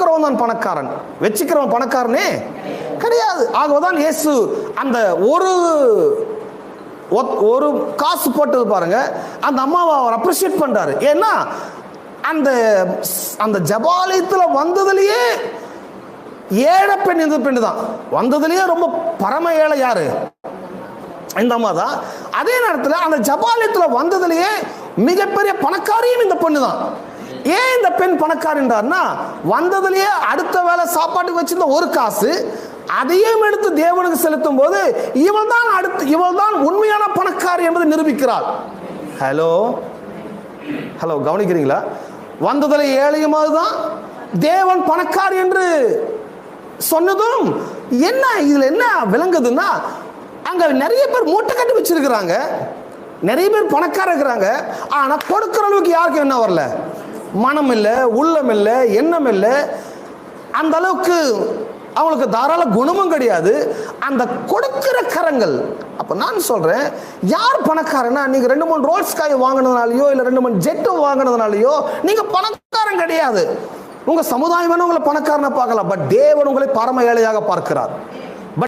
கொடுக்கிறவன் தான் பணக்காரன். வச்சுக்கிறவன் பணக்காரனே கிடையாது. ஆகவேதான் இயேசு அந்த ஒரு ஒரு காசு போட்டது பாருங்க. அந்த அம்மாவை அவர் அப்ரிஷியேட் பண்றாரு. ஏன்னா அந்த அந்த ஜபாலயத்தில் வந்ததுலயே ஏழை பெண் இந்த பெண் தான். வந்ததுலயே ரொம்ப பரம ஏழை யாரு? இந்த அம்மா தான். அதே நேரத்தில் அந்த ஜபாலயத்தில் வந்ததுலயே மிகப்பெரிய பணக்காரியும் இந்த பொண்ணு தான். ஏன் இந்த பெண் பணக்காரின்றார்னா வந்ததுலயே அடுத்த வேளை சாப்பாட்டுக்கு வச்சிருந்த ஒரு காசு அதையும் எடுத்து தேவனுக்கு செலுத்தும் போது இவள் தான் அடுத்து இவள் தான் உண்மையான பணக்காரி என்பதை நிரூபிக்கிறாள். ஹலோ? ஹலோ கவனிக்கிறீங்களா? வந்ததுல ஏழையுமாவது தான் தேவன் பணக்காரி என்று சொன்னதும் என்ன இதுல என்ன விளங்குதுன்னா அங்க நிறைய பேர் மூட்டை கட்டி வச்சிருக்கிறாங்க நிறைய பேர் பணக்காரர் இருக்கிறாங்க ஆனா கொடுக்கிற அளவுக்கு யாருக்கும் என்ன வரல? மனம் இல்லை உள்ளம் இல்லை எண்ணம் இல்லை அந்த அளவுக்கு அவங்களுக்கு தாராள குணமும் கிடையாது. அந்த கொடுக்கிற கரங்கள் அப்போ நான் சொல்கிறேன் யார் பணக்காரனா நீங்கள் ரெண்டு மூணு ரோல்ஸ் காய் வாங்கினதுனாலையோ இல்லை ரெண்டு மூணு ஜெட்டும் வாங்கினதுனாலையோ நீங்கள் பணக்காரன் கிடையாது. உங்கள் சமுதாயம் வேணும் உங்களை பணக்காரனை பார்க்கலாம் பட் தேவன் உங்களை பரம ஏழையாக பார்க்கிறார்.